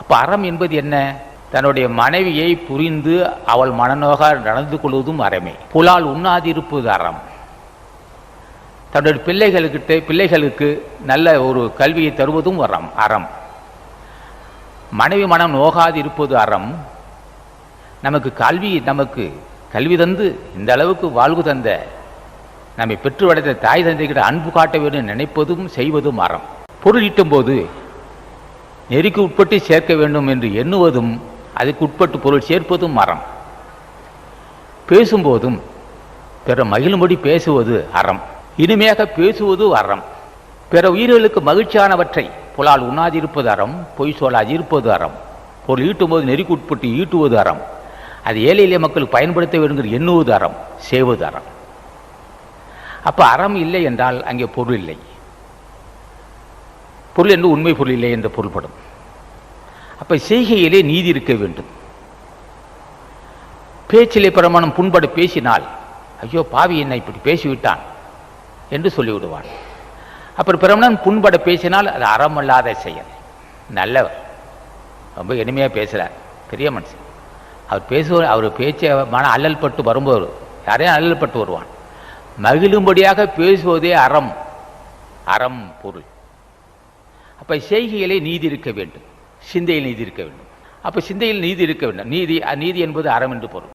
அப்போ அறம் என்பது என்ன? தன்னுடைய மனைவியை புரிந்து அவள் மனநோக நடந்து கொள்வதும் அறமே. புலால் உண்ணாதிருப்பது அறம். தன்னுடைய பிள்ளைகளுக்கிட்ட பிள்ளைகளுக்கு நல்ல ஒரு கல்வியை தருவதும் அறம் அறம். மனைவி மனம் நோகாது இருப்பது அறம். நமக்கு கல்வி நமக்கு கல்வி தந்து இந்த அளவுக்கு வாழ்வு தந்த நம்மை பெற்று வளர்த்த தாய் தந்தைகிட்ட அன்பு காட்ட வேண்டும் நினைப்பதும் செய்வதும் அறம். பொருள் ஈட்டும் போது நெறிக்கு உட்பட்டு சேர்க்க வேண்டும் என்று எண்ணுவதும் அதுக்கு உட்பட்டு பொருள் சேர்ப்பதும் அறம். பேசும்போதும் பிற மகிழும்படி பேசுவது அறம். இனிமையாக பேசுவது அறம். பிற உயிர்களுக்கு மகிழ்ச்சியானவற்றை புலால் உண்ணாதிருப்பது அறம் பொய் சொல்லாதிருப்பது அறம். பொருள் ஈட்டும்போது நெறிக்கு உட்பட்டு ஈட்டுவது அறம். அது ஏழை எளிய மக்களுக்கு பயன்படுத்த வேண்டுங்கிற எண்ணுவது அறம் செய்வது அறம். அப்போ அறம் இல்லை என்றால் அங்கே பொருள் இல்லை. பொருள் என்று உண்மை பொருள் இல்லை என்று பொருள்படும். அப்ப செய்கையிலே நீதி இருக்க வேண்டும். பேச்சிலே பிரமாணம் புண்பட பேசினால் ஐயோ பாவி என்னை இப்படி பேசிவிட்டான் என்று சொல்லிவிடுவான். அப்புறம் பிரமணன் புண்பட பேசினால் அது அறமல்லாத செயல். நல்லவர். ரொம்ப இனிமையாக பேசுகிறார் பெரிய மனுஷன். அவர் பேசுவார் அவர் பேச்ச மன அல்லல் பட்டு வரும்போது யாரையும் அல்லல் பட்டு வருவான். மகிழும்படியாக பேசுவதே அறம். அறம் பொருள். அப்போ செய்கையிலே நீதி இருக்க வேண்டும். சிந்தையில் நீதி இருக்க வேண்டும். அப்போ சிந்தையில் நீதி இருக்க வேண்டும். நீதி நீதி என்பது அறம் என்று பொருள்.